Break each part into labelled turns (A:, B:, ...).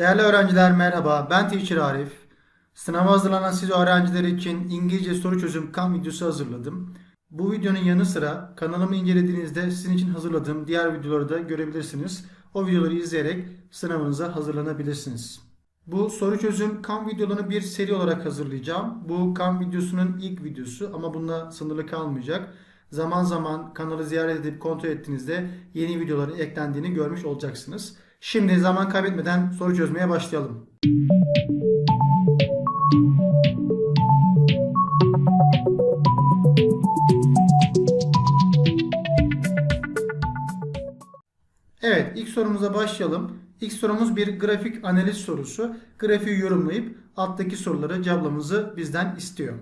A: Değerli öğrenciler merhaba. Ben Teacher Arif. Sınava hazırlanan siz öğrenciler için İngilizce soru çözüm kan videosu hazırladım. Bu videonun yanı sıra kanalımı incelediğinizde sizin için hazırladığım diğer videoları da görebilirsiniz. O videoları izleyerek sınavınıza hazırlanabilirsiniz. Bu soru çözüm kan videolarını bir seri olarak hazırlayacağım. Bu kan videosunun ilk videosu ama bununla sınırlı kalmayacak. Zaman zaman kanalı ziyaret edip kontrol ettiğinizde yeni videoların eklendiğini görmüş olacaksınız. Şimdi zaman kaybetmeden soru çözmeye başlayalım. Evet, ilk sorumuza başlayalım. İlk sorumuz bir grafik analiz sorusu. Grafiği yorumlayıp alttaki soruları cevaplamamızı bizden istiyor.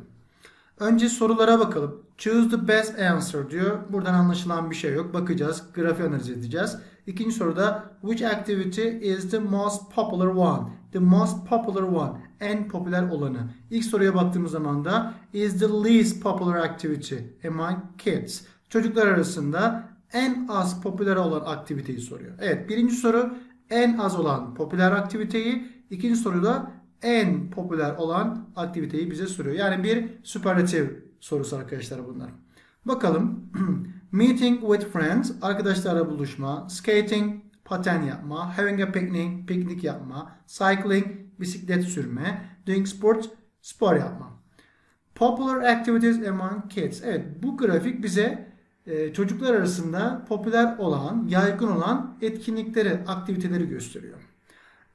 A: Önce sorulara bakalım. Choose the best answer diyor. Buradan anlaşılan bir şey yok. Bakacağız. Grafiği analiz edeceğiz. İkinci soruda which activity is the most popular one? The most popular one. En popüler olanı. İlk soruya baktığımız zaman da is the least popular activity among kids. Çocuklar arasında en az popüler olan aktiviteyi soruyor. Evet birinci soru en az olan popüler aktiviteyi. ikinci soruda en popüler olan aktiviteyi bize soruyor. Yani bir süperlatif sorusu arkadaşlar bunlar. Bakalım. Meeting with friends, arkadaşlarla buluşma, skating, paten yapma, having a picnic, piknik yapma, cycling, bisiklet sürme, doing sport, spor yapma. Popular activities among kids. Evet bu grafik bize e, çocuklar arasında popüler olan, yaygın olan etkinlikleri, aktiviteleri gösteriyor.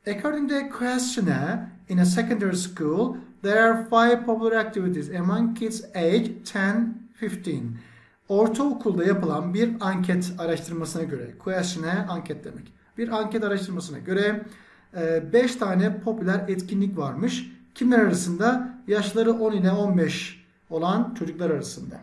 A: According to a questionnaire in a secondary school, there are five popular activities among kids age 10-15. Ortaokulda yapılan bir anket araştırmasına göre, questionnaire anket demek. Bir anket araştırmasına göre 5 tane popüler etkinlik varmış. Kimler arasında? Yaşları 10 ile 15 olan çocuklar arasında.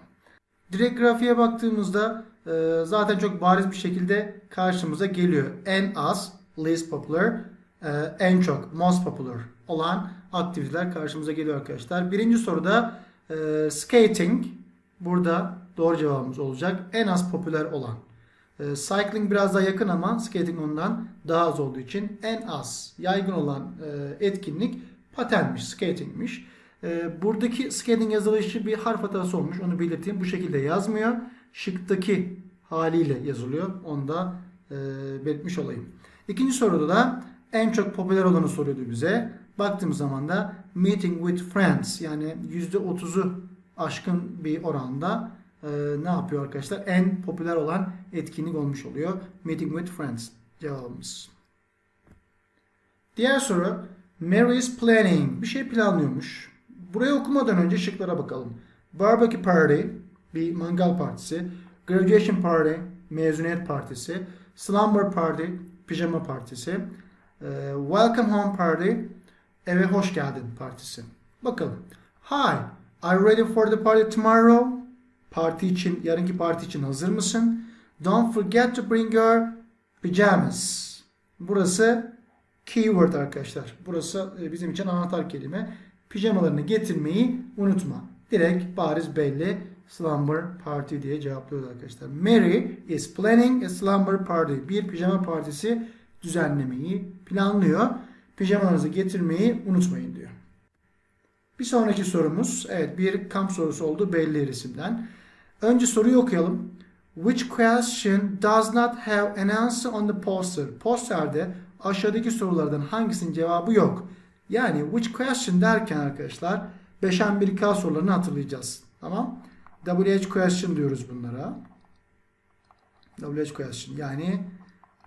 A: Direkt grafiğe baktığımızda e, zaten çok bariz bir şekilde karşımıza geliyor. En az, least popular, e, en çok, most popular olan aktiviteler karşımıza geliyor arkadaşlar. Birinci soruda e, skating, burada doğru cevabımız olacak. En az popüler olan. E, cycling biraz daha yakın ama skating ondan daha az olduğu için en az yaygın olan e, etkinlik patenmiş, skatingmiş. E, buradaki skating yazılışı bir harf hatası olmuş. Onu belirteyim. Bu şekilde yazmıyor. Şıktaki haliyle yazılıyor. Onu da e, belirtmiş olayım. İkinci soruda da en çok popüler olanı soruyordu bize. Baktığımız zaman da meeting with friends yani %30'u aşkın bir oranda e, ne yapıyor arkadaşlar? En popüler olan etkinlik olmuş oluyor. Meeting with friends cevabımız. Diğer soru Mary is planning. Bir şey planlıyormuş. Burayı okumadan önce şıklara bakalım. Barbecue party, bir mangal partisi. Graduation party, mezuniyet partisi. Slumber party, pijama partisi. Ee, welcome home party, eve hoş geldin partisi. Bakalım. Hi, are you ready for the party tomorrow? Parti için, yarınki parti için hazır mısın? Don't forget to bring your pajamas. Burası keyword arkadaşlar. Burası e, bizim için anahtar kelime. Pijamalarını getirmeyi unutma. Direkt bariz belli. Slumber party diye cevaplıyoruz arkadaşlar. Mary is planning a slumber party. Bir pijama partisi düzenlemeyi planlıyor. Pijamalarınızı getirmeyi unutmayın diyor. Bir sonraki sorumuz, evet bir kamp sorusu oldu belli resimden. Önce soruyu okuyalım. Which question does not have an answer on the poster? Posterde aşağıdaki sorulardan hangisinin cevabı yok? Yani which question derken arkadaşlar 5'en 1K sorularını hatırlayacağız. Tamam? WH question diyoruz bunlara. WH question yani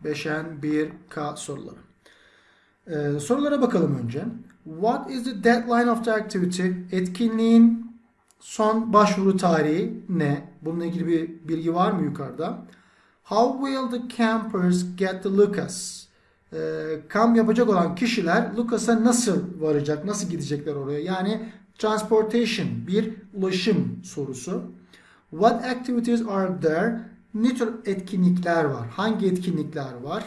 A: 5'en 1K soruları. Ee, sorulara bakalım önce. What is the deadline of the activity? Etkinliğin son başvuru tarihi ne? Bununla ilgili bir bilgi var mı yukarıda? How will the campers get to Lucas? Ee, kamp yapacak olan kişiler Lucas'a nasıl varacak? Nasıl gidecekler oraya? Yani transportation bir ulaşım sorusu. What activities are there? Ne tür etkinlikler var? Hangi etkinlikler var?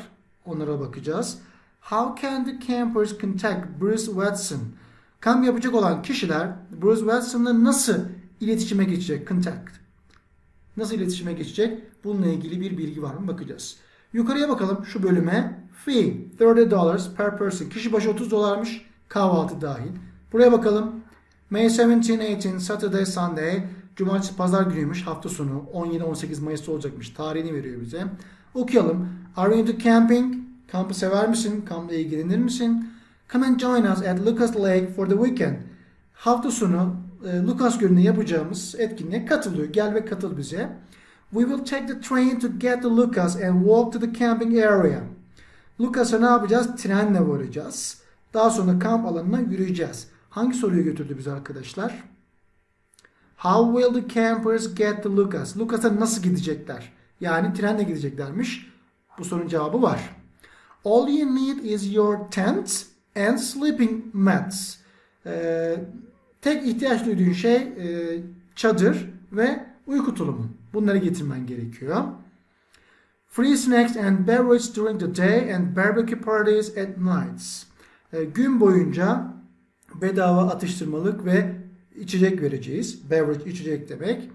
A: Onlara bakacağız. How can the campers contact Bruce Watson? Kamp yapacak olan kişiler Bruce Watson'la nasıl iletişime geçecek? Contact. Nasıl iletişime geçecek? Bununla ilgili bir bilgi var mı? Bakacağız. Yukarıya bakalım şu bölüme. Fee 30 dollars per person. Kişi başı 30 dolarmış. Kahvaltı dahil. Buraya bakalım. May 17, 18, Saturday, Sunday. Cumartesi, pazar günüymüş. Hafta sonu 17-18 Mayıs'ta olacakmış. Tarihini veriyor bize. Okuyalım. Are you into camping? Kampı sever misin? Kampla ilgilenir misin? Come and join us at Lucas Lake for the weekend. Hafta sonu e, Lucas Gölü'nde yapacağımız etkinliğe katılıyor. Gel ve katıl bize. We will take the train to get to Lucas and walk to the camping area. Lucas'a ne yapacağız? Trenle varacağız. Daha sonra kamp alanına yürüyeceğiz. Hangi soruyu götürdü bize arkadaşlar? How will the campers get to Lucas? Lucas'a nasıl gidecekler? Yani trenle gideceklermiş. Bu sorunun cevabı var. All you need is your tent and sleeping mats. Ee, tek ihtiyaç duyduğun şey e, çadır ve uyku tulumu. Bunları getirmen gerekiyor. Free snacks and beverage during the day and barbecue parties at nights. Ee, gün boyunca bedava atıştırmalık ve içecek vereceğiz. Beverage içecek demek.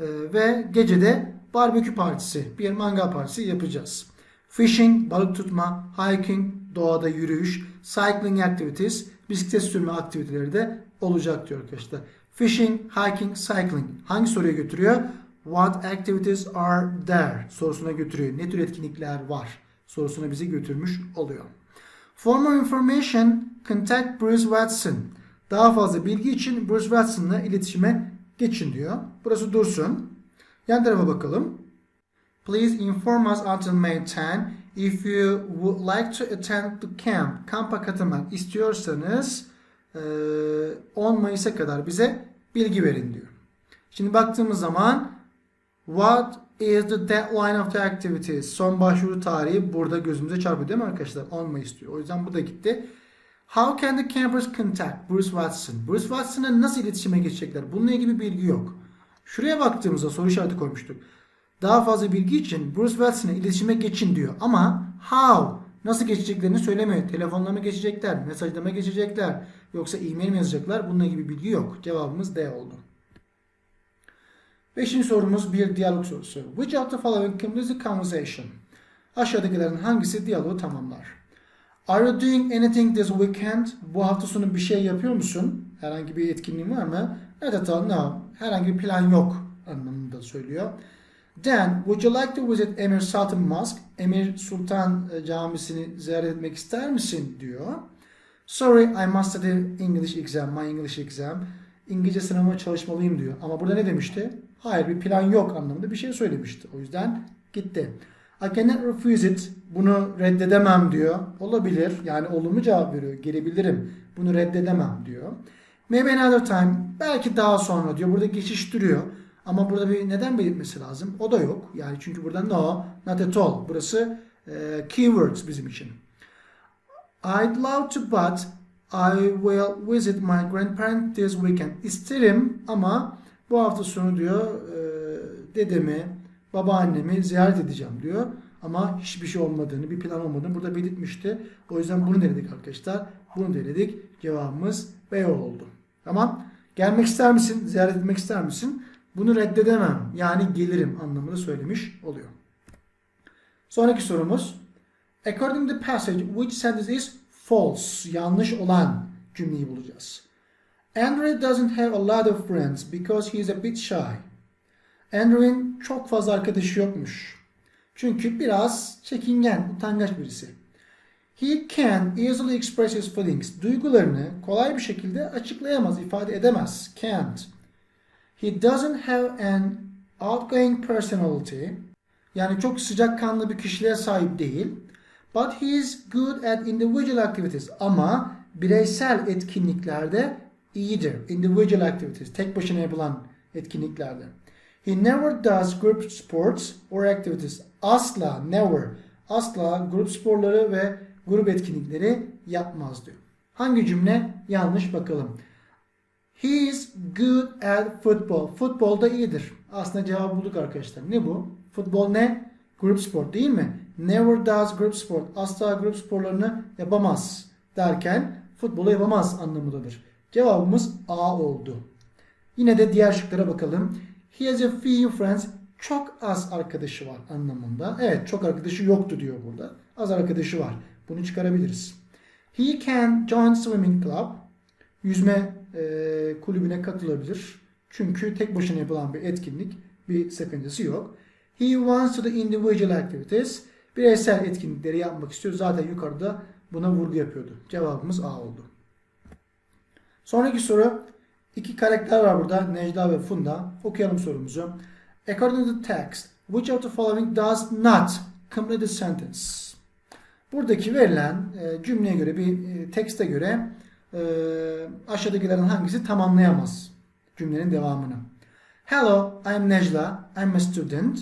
A: Ee, ve gecede barbekü partisi, bir mangal partisi yapacağız. Fishing, balık tutma, hiking, doğada yürüyüş, cycling activities, bisiklet sürme aktiviteleri de olacak diyor arkadaşlar. Fishing, hiking, cycling. Hangi soruya götürüyor? What activities are there? Sorusuna götürüyor. Ne tür etkinlikler var? Sorusuna bizi götürmüş oluyor. For more information, contact Bruce Watson. Daha fazla bilgi için Bruce Watson'la iletişime geçin diyor. Burası dursun. Yan tarafa bakalım. Please inform us until May 10 if you would like to attend the camp. Kampa katılmak istiyorsanız eee, 10 Mayıs'a kadar bize bilgi verin diyor. Şimdi baktığımız zaman what is the deadline of the activities? Son başvuru tarihi burada gözümüze çarpıyor değil mi arkadaşlar? 10 Mayıs diyor. O yüzden bu da gitti. How can the campers contact Bruce Watson? Bruce Watson'la nasıl iletişime geçecekler? Bununla ilgili bir bilgi yok. Şuraya baktığımızda soru işareti koymuştuk. Daha fazla bilgi için Bruce Watson'la iletişime geçin diyor. Ama how? Nasıl geçeceklerini söylemiyor. Telefonla mı geçecekler? Mesajla mı geçecekler? Yoksa e-mail mi yazacaklar? Bununla ilgili bilgi yok. Cevabımız D oldu. Beşinci sorumuz bir diyalog sorusu. Which of the following completes the conversation? Aşağıdakilerin hangisi diyaloğu tamamlar? Are you doing anything this weekend? Bu hafta sonu bir şey yapıyor musun? Herhangi bir etkinliğin var mı? All, no. Herhangi bir plan yok anlamında söylüyor. Then, would you like to visit Emir Sultan Mosque? Emir Sultan e, Camisi'ni ziyaret etmek ister misin? diyor. Sorry, I must study English exam, my English exam. İngilizce sınavıma çalışmalıyım diyor. Ama burada ne demişti? Hayır bir plan yok anlamında bir şey söylemişti. O yüzden gitti. I cannot refuse it. Bunu reddedemem diyor. Olabilir. Yani olumlu cevap veriyor. Gelebilirim. Bunu reddedemem diyor. Maybe another time. Belki daha sonra diyor. Burada geçiş duruyor. Ama burada bir neden belirtmesi lazım. O da yok. Yani çünkü burada no, not at all. Burası e, keywords bizim için. I'd love to but I will visit my grandparents this weekend. İsterim ama bu hafta sonu diyor e, dedemi, babaannemi ziyaret edeceğim diyor. Ama hiçbir şey olmadığını, bir plan olmadığını burada belirtmişti. O yüzden bunu denedik arkadaşlar. Bunu denedik. Cevabımız B oldu. Tamam. Gelmek ister misin? Ziyaret etmek ister misin? Bunu reddedemem. Yani gelirim anlamında söylemiş oluyor. Sonraki sorumuz. According to the passage, which sentence is false? Yanlış olan cümleyi bulacağız. Andrew doesn't have a lot of friends because he is a bit shy. Andrew'in çok fazla arkadaşı yokmuş. Çünkü biraz çekingen, utangaç birisi. He can easily express his feelings. Duygularını kolay bir şekilde açıklayamaz, ifade edemez. Can't. He doesn't have an outgoing personality. Yani çok sıcakkanlı bir kişiliğe sahip değil. But he is good at individual activities. Ama bireysel etkinliklerde iyidir. Individual activities. Tek başına yapılan etkinliklerde. He never does group sports or activities. Asla, never. Asla grup sporları ve grup etkinlikleri yapmaz diyor. Hangi cümle yanlış bakalım. He is good at football. Futbolda iyidir. Aslında cevabı bulduk arkadaşlar. Ne bu? Futbol ne? Grup spor değil mi? Never does group sport. Asla grup sporlarını yapamaz derken futbolu yapamaz anlamındadır. Cevabımız A oldu. Yine de diğer şıklara bakalım. He has a few friends. çok az arkadaşı var anlamında. Evet çok arkadaşı yoktu diyor burada. Az arkadaşı var. Bunu çıkarabiliriz. He can join swimming club. Yüzme e, kulübüne katılabilir. Çünkü tek başına yapılan bir etkinlik. Bir sakıncası yok. He wants to do individual activities. Bireysel etkinlikleri yapmak istiyor. Zaten yukarıda buna vurgu yapıyordu. Cevabımız A oldu. Sonraki soru. İki karakter var burada. Necla ve Funda. Okuyalım sorumuzu. According to the text, which of the following does not complete the sentence? Buradaki verilen e, cümleye göre bir e, tekste göre e, aşağıdakilerin hangisi tamamlayamaz cümlenin devamını. Hello, I'm Necla. I'm a student.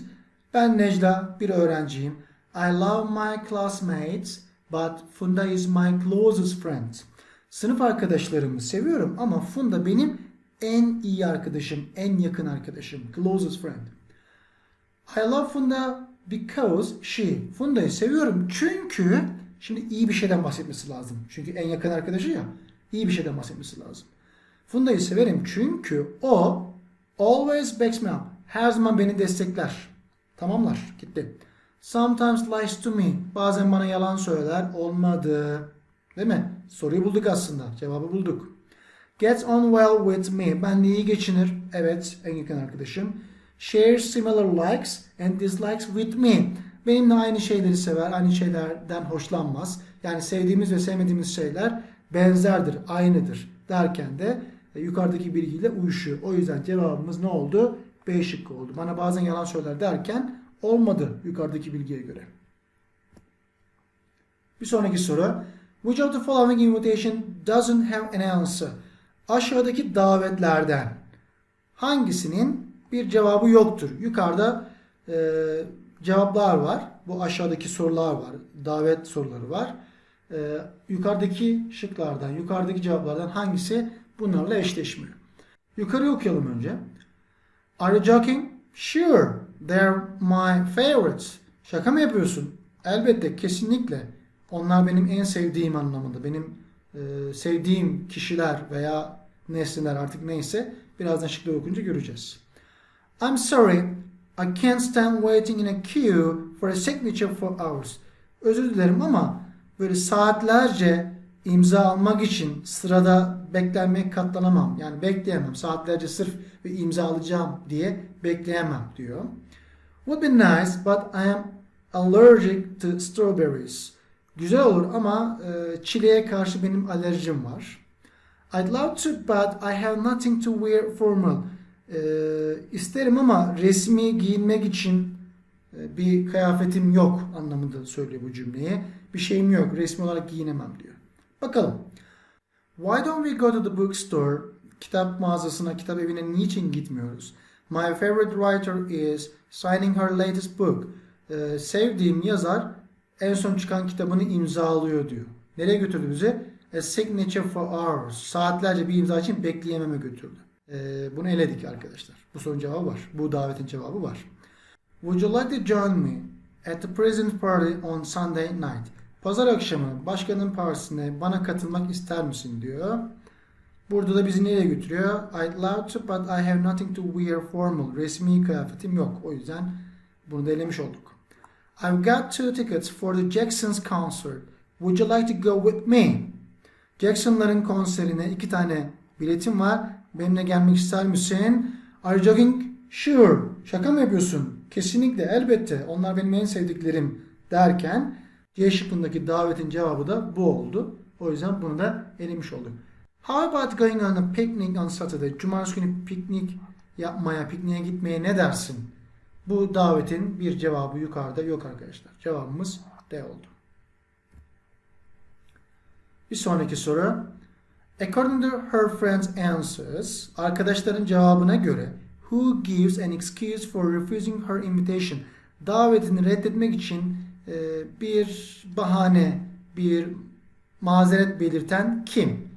A: Ben Necla, bir öğrenciyim. I love my classmates, but Funda is my closest friend. Sınıf arkadaşlarımı seviyorum ama Funda benim en iyi arkadaşım, en yakın arkadaşım. Closest friend. I love Funda because she. Funda'yı seviyorum çünkü şimdi iyi bir şeyden bahsetmesi lazım. Çünkü en yakın arkadaşı ya. İyi bir şeyden bahsetmesi lazım. Funda'yı severim çünkü o always backs me up. Her zaman beni destekler. Tamamlar. Gitti. Sometimes lies to me. Bazen bana yalan söyler. Olmadı. Değil mi? Soruyu bulduk aslında. Cevabı bulduk. Gets on well with me. Benle iyi geçinir. Evet. En yakın arkadaşım. Shares similar likes and dislikes with me. Benimle aynı şeyleri sever. Aynı şeylerden hoşlanmaz. Yani sevdiğimiz ve sevmediğimiz şeyler benzerdir. Aynıdır. Derken de e, yukarıdaki bilgiyle uyuşuyor. O yüzden cevabımız ne oldu? B şıkkı oldu. Bana bazen yalan söyler derken olmadı yukarıdaki bilgiye göre. Bir sonraki soru. Which of the following invitation doesn't have an answer? Aşağıdaki davetlerden hangisinin bir cevabı yoktur? Yukarıda e, cevaplar var. Bu aşağıdaki sorular var. Davet soruları var. E, yukarıdaki şıklardan, yukarıdaki cevaplardan hangisi bunlarla eşleşmiyor? Yukarı okuyalım önce. Are you joking? Sure. They're my favorites. Şaka mı yapıyorsun? Elbette, kesinlikle. Onlar benim en sevdiğim anlamında. Benim e, sevdiğim kişiler veya nesneler artık neyse birazdan şıkları okunca göreceğiz. I'm sorry. I can't stand waiting in a queue for a signature for hours. Özür dilerim ama böyle saatlerce imza almak için sırada beklenmeye katlanamam. Yani bekleyemem. Saatlerce sırf bir imza alacağım diye bekleyemem diyor. Would be nice but I am allergic to strawberries. Güzel olur ama e, çileğe karşı benim alerjim var. I'd love to but I have nothing to wear formal. E, isterim ama resmi giyinmek için e, bir kıyafetim yok anlamında söylüyor bu cümleyi. Bir şeyim yok. Resmi olarak giyinemem diyor. Bakalım. Why don't we go to the bookstore? Kitap mağazasına, kitap evine niçin gitmiyoruz? My favorite writer is signing her latest book. Ee, sevdiğim yazar en son çıkan kitabını imzalıyor diyor. Nereye götürdü bizi? A signature for hours. Saatlerce bir imza için bekleyememe götürdü. Ee, bunu eledik arkadaşlar. Bu sorunun cevabı var. Bu davetin cevabı var. Would you like to join me at the president party on Sunday night? Pazar akşamı başkanın partisine bana katılmak ister misin diyor. Burada da bizi nereye götürüyor? I'd love to but I have nothing to wear formal. Resmi kıyafetim yok. O yüzden bunu da elemiş olduk. I've got two tickets for the Jacksons concert. Would you like to go with me? Jackson'ların konserine iki tane biletim var. Benimle gelmek ister misin? Are you joking? Sure. Şaka mı yapıyorsun? Kesinlikle, elbette. Onlar benim en sevdiklerim derken C şıkkındaki davetin cevabı da bu oldu. O yüzden bunu da elemiş olduk. How about going on a picnic on Saturday? Cumartesi günü piknik yapmaya, pikniğe gitmeye ne dersin? Bu davetin bir cevabı yukarıda yok arkadaşlar. Cevabımız D oldu. Bir sonraki soru. According to her friend's answers, arkadaşların cevabına göre who gives an excuse for refusing her invitation? Davetini reddetmek için bir bahane, bir mazeret belirten kim?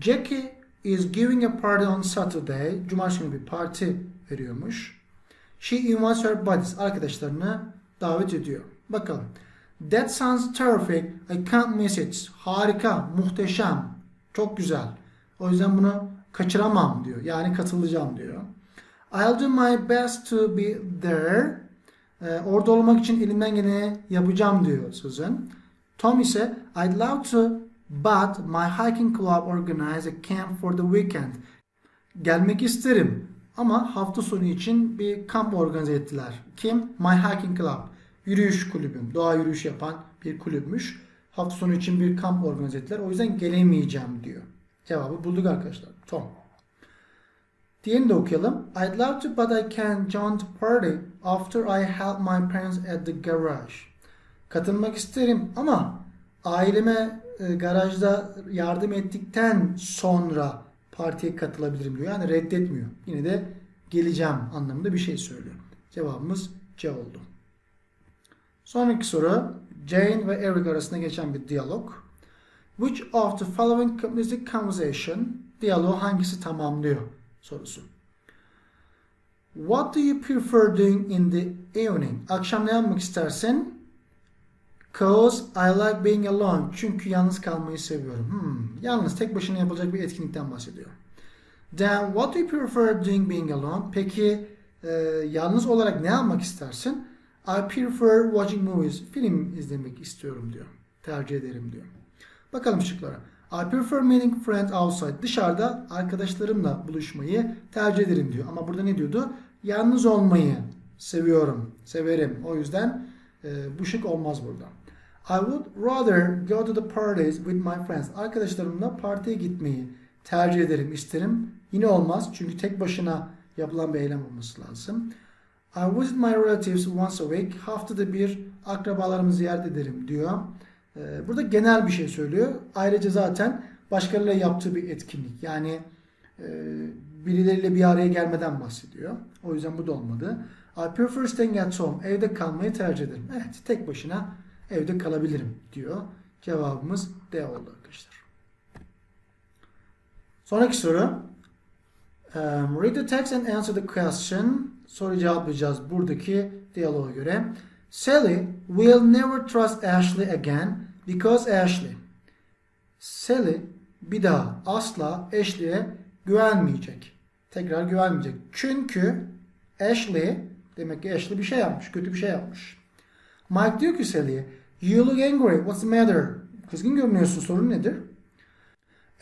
A: Jackie is giving a party on Saturday. Cumartesi günü bir parti veriyormuş. She invites her buddies. Arkadaşlarını davet ediyor. Bakalım. That sounds terrific. I can't miss it. Harika, muhteşem, çok güzel. O yüzden bunu kaçıramam diyor. Yani katılacağım diyor. I'll do my best to be there. Ee, orada olmak için elimden geleni yapacağım diyor Susan. Tom ise I'd love to but my hiking club organize a camp for the weekend. Gelmek isterim ama hafta sonu için bir kamp organize ettiler. Kim? My Hiking Club. Yürüyüş kulübüm. Doğa yürüyüş yapan bir kulüpmüş. Hafta sonu için bir kamp organize ettiler. O yüzden gelemeyeceğim diyor. Cevabı bulduk arkadaşlar. Tom. Diğerini de okuyalım. I'd love to but I can't join the party after I help my parents at the garage. Katılmak isterim ama aileme e, garajda yardım ettikten sonra partiye katılabilirim diyor. Yani reddetmiyor. Yine de geleceğim anlamında bir şey söylüyor. Cevabımız C oldu. Sonraki soru Jane ve Eric arasında geçen bir diyalog. Which of the following completes the conversation? Diyaloğu hangisi tamamlıyor sorusu. What do you prefer doing in the evening? Akşam ne yapmak istersin? Cause I like being alone. Çünkü yalnız kalmayı seviyorum. Hmm, yalnız tek başına yapılacak bir etkinlikten bahsediyor. Then what do you prefer doing being alone? Peki e, yalnız olarak ne yapmak istersin? I prefer watching movies. Film izlemek istiyorum diyor. Tercih ederim diyor. Bakalım şıklara. I prefer meeting friends outside. Dışarıda arkadaşlarımla buluşmayı tercih ederim diyor. Ama burada ne diyordu? Yalnız olmayı seviyorum, severim. O yüzden e, bu şık olmaz burada. I would rather go to the parties with my friends. Arkadaşlarımla partiye gitmeyi tercih ederim, isterim. Yine olmaz çünkü tek başına yapılan bir eylem olması lazım. I visit my relatives once a week. Haftada bir akrabalarımı ziyaret ederim diyor. Ee, Burada genel bir şey söylüyor. Ayrıca zaten başkalarıyla yaptığı bir etkinlik. Yani e, birileriyle bir araya gelmeden bahsediyor. O yüzden bu da olmadı. I prefer staying at home. Evde kalmayı tercih ederim. Evet tek başına evde kalabilirim diyor. Cevabımız D oldu arkadaşlar. Sonraki soru. Um, read the text and answer the question. Soru cevaplayacağız buradaki diyaloğa göre. Sally will never trust Ashley again because Ashley. Sally bir daha asla Ashley'e güvenmeyecek. Tekrar güvenmeyecek. Çünkü Ashley demek ki Ashley bir şey yapmış. Kötü bir şey yapmış. Mike diyor ki Sally'e You look angry. What's the matter? Kızgın görünüyorsun. Sorun nedir?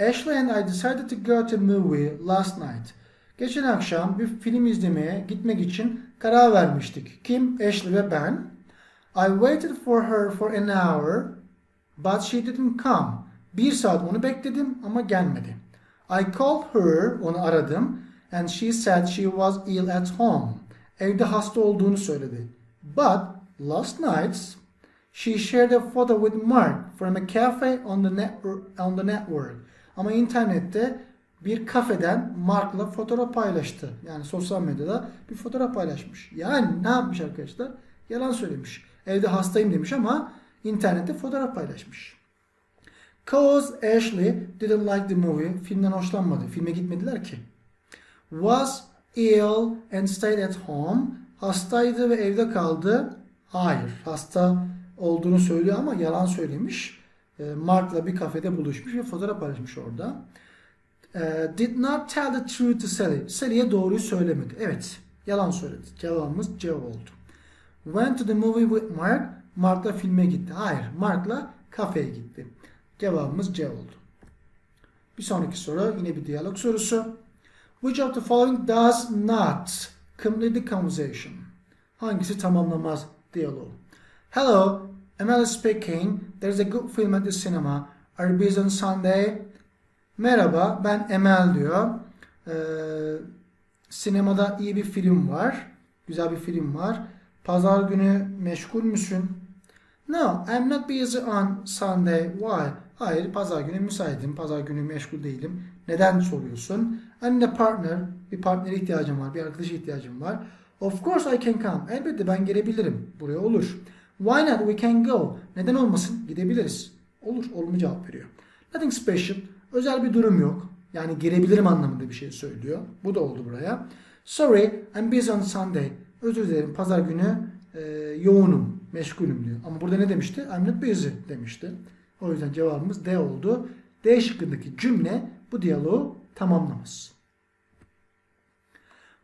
A: Ashley and I decided to go to a movie last night. Geçen akşam bir film izlemeye gitmek için karar vermiştik. Kim? Ashley ve ben. I waited for her for an hour but she didn't come. Bir saat onu bekledim ama gelmedi. I called her, onu aradım and she said she was ill at home. Evde hasta olduğunu söyledi. But last night she shared a photo with Mark from a cafe on the network. On the network. Ama internette bir kafeden Mark'la fotoğraf paylaştı. Yani sosyal medyada bir fotoğraf paylaşmış. Yani ne yapmış arkadaşlar? Yalan söylemiş. Evde hastayım demiş ama internette fotoğraf paylaşmış. Cause Ashley didn't like the movie. Filmden hoşlanmadı. Filme gitmediler ki. Was ill and stayed at home. Hastaydı ve evde kaldı. Hayır. Hasta olduğunu söylüyor ama yalan söylemiş. Ee, Mark'la bir kafede buluşmuş ve fotoğraf paylaşmış orada. Ee, did not tell the truth to Sally. Sally'e doğruyu söylemedi. Evet. Yalan söyledi. Cevabımız C oldu. Went to the movie with Mark. Mark'la filme gitti. Hayır. Mark'la kafeye gitti. Cevabımız C oldu. Bir sonraki soru yine bir diyalog sorusu. Which of the following does not complete the conversation? Hangisi tamamlamaz diyaloğu? Hello, Emily speaking. There's a good film at the cinema. Are you busy on Sunday? Merhaba, ben Emel diyor. Ee, sinemada iyi bir film var. Güzel bir film var. Pazar günü meşgul müsün? No, I'm not busy on Sunday. Why? Hayır, pazar günü müsaitim. Pazar günü meşgul değilim. Neden soruyorsun? I'm the partner. Bir partnere ihtiyacım var. Bir arkadaşa ihtiyacım var. Of course I can come. Elbette ben gelebilirim. Buraya olur. Why not? We can go. Neden olmasın? Gidebiliriz. Olur. Olumlu cevap veriyor. Nothing special. Özel bir durum yok. Yani gelebilirim anlamında bir şey söylüyor. Bu da oldu buraya. Sorry, I'm busy on Sunday. Özür dilerim. Pazar günü e, yoğunum, meşgulüm diyor. Ama burada ne demişti? I'm not busy demişti. O yüzden cevabımız D oldu. D şıkkındaki cümle bu diyaloğu tamamlamaz.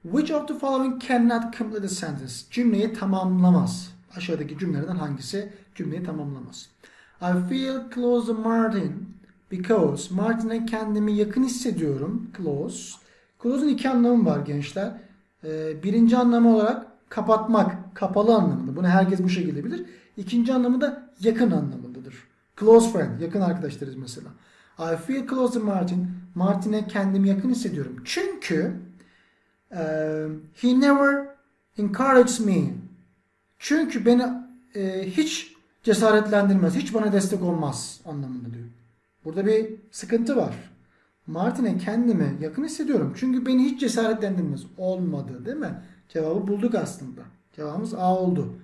A: Which of the following cannot complete a sentence? Cümleyi tamamlamaz. Aşağıdaki cümlelerden hangisi cümleyi tamamlamaz? I feel close to Martin because Martin'e kendimi yakın hissediyorum. Close. Close'un iki anlamı var gençler. Ee, birinci anlamı olarak kapatmak, kapalı anlamında. Bunu herkes bu şekilde bilir. İkinci anlamı da yakın anlamındadır. Close friend, yakın arkadaşlarız mesela. I feel close to Martin. Martin'e kendimi yakın hissediyorum. Çünkü e, he never encourages me. Çünkü beni e, hiç cesaretlendirmez, hiç bana destek olmaz anlamında diyor. Burada bir sıkıntı var. Martin'e kendimi yakın hissediyorum. Çünkü beni hiç cesaretlendirmez. Olmadı değil mi? Cevabı bulduk aslında. Cevabımız A oldu.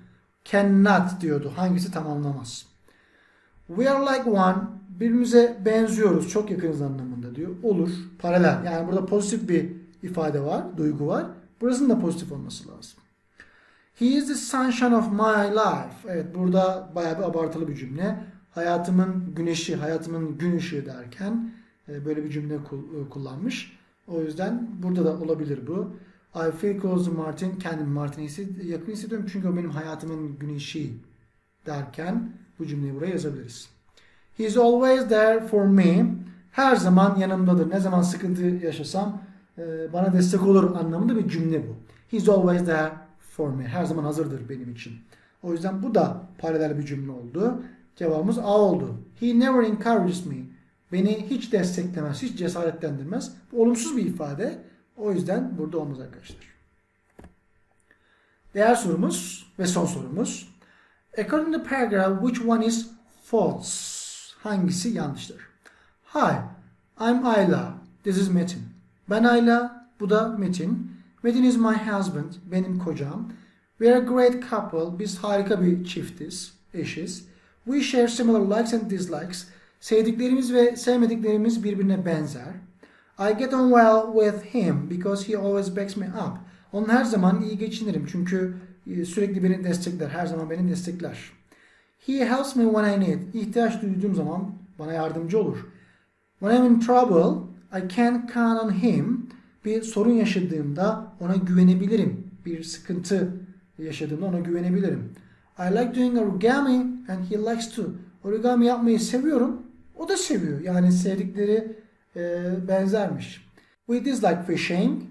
A: Cannot diyordu. Hangisi tamamlamaz. We are like one. Birbirimize benziyoruz. Çok yakınız anlamında diyor. Olur. Paralel. Yani burada pozitif bir ifade var. Duygu var. Burasının da pozitif olması lazım. He is the sunshine of my life. Evet burada bayağı bir abartılı bir cümle. Hayatımın güneşi, hayatımın gün ışığı derken böyle bir cümle e, kullanmış. O yüzden burada da olabilir bu. I feel close to Martin. Kendimi Martin'e yakın hissediyorum. Çünkü o benim hayatımın güneşi derken bu cümleyi buraya yazabiliriz. He is always there for me. Her zaman yanımdadır. Ne zaman sıkıntı yaşasam e, bana destek olur anlamında bir cümle bu. He is always there for me. Her zaman hazırdır benim için. O yüzden bu da paralel bir cümle oldu. Cevabımız A oldu. He never encourages me. Beni hiç desteklemez, hiç cesaretlendirmez. Bu olumsuz bir ifade. O yüzden burada olmaz arkadaşlar. Diğer sorumuz ve son sorumuz. According to paragraph, which one is false? Hangisi yanlıştır? Hi, I'm Ayla. This is Metin. Ben Ayla, bu da Metin. Metin is my husband, benim kocam. We are a great couple. Biz harika bir çiftiz, eşiz. We share similar likes and dislikes. Sevdiklerimiz ve sevmediklerimiz birbirine benzer. I get on well with him because he always backs me up. Onun her zaman iyi geçinirim çünkü e, sürekli beni destekler, her zaman beni destekler. He helps me when I need. İhtiyaç duyduğum zaman bana yardımcı olur. When I'm in trouble, I can count on him. Bir sorun yaşadığımda ona güvenebilirim. Bir sıkıntı yaşadığımda ona güvenebilirim. I like doing origami and he likes to. Origami yapmayı seviyorum. O da seviyor. Yani sevdikleri e, benzermiş. We dislike fishing.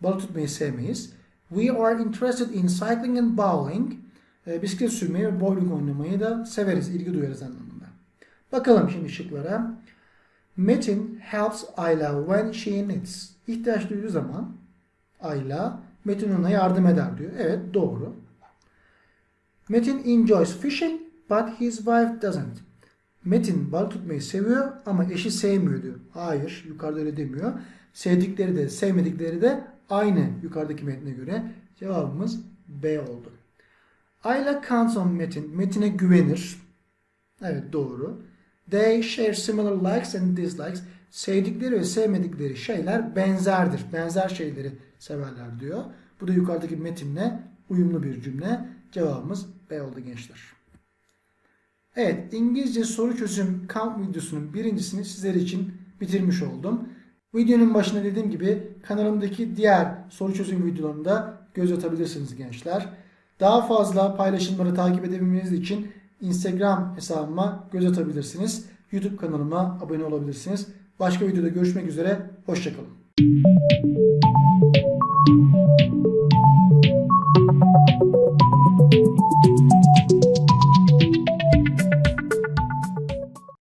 A: Balık tutmayı sevmeyiz. We are interested in cycling and bowling. E, bisiklet sürmeyi ve bowling oynamayı da severiz, ilgi duyarız anlamında. Bakalım şimdi şıklara. Metin helps Ayla when she needs. İhtiyaç duyduğu zaman Ayla Metin ona yardım eder diyor. Evet doğru. Metin enjoys fishing but his wife doesn't. Metin balık tutmayı seviyor ama eşi sevmiyor diyor. Hayır yukarıda öyle demiyor. Sevdikleri de sevmedikleri de aynı yukarıdaki metne göre. Cevabımız B oldu. Ayla counts on Metin. Metin'e güvenir. Evet doğru. They share similar likes and dislikes. Sevdikleri ve sevmedikleri şeyler benzerdir. Benzer şeyleri severler diyor. Bu da yukarıdaki metinle uyumlu bir cümle. Cevabımız B oldu gençler. Evet, İngilizce soru çözüm kamp videosunun birincisini sizler için bitirmiş oldum. Videonun başında dediğim gibi kanalımdaki diğer soru çözüm videolarını da göz atabilirsiniz gençler. Daha fazla paylaşımları takip edebilmeniz için Instagram hesabıma göz atabilirsiniz. YouTube kanalıma abone olabilirsiniz. Başka videoda görüşmek üzere. Hoşçakalın.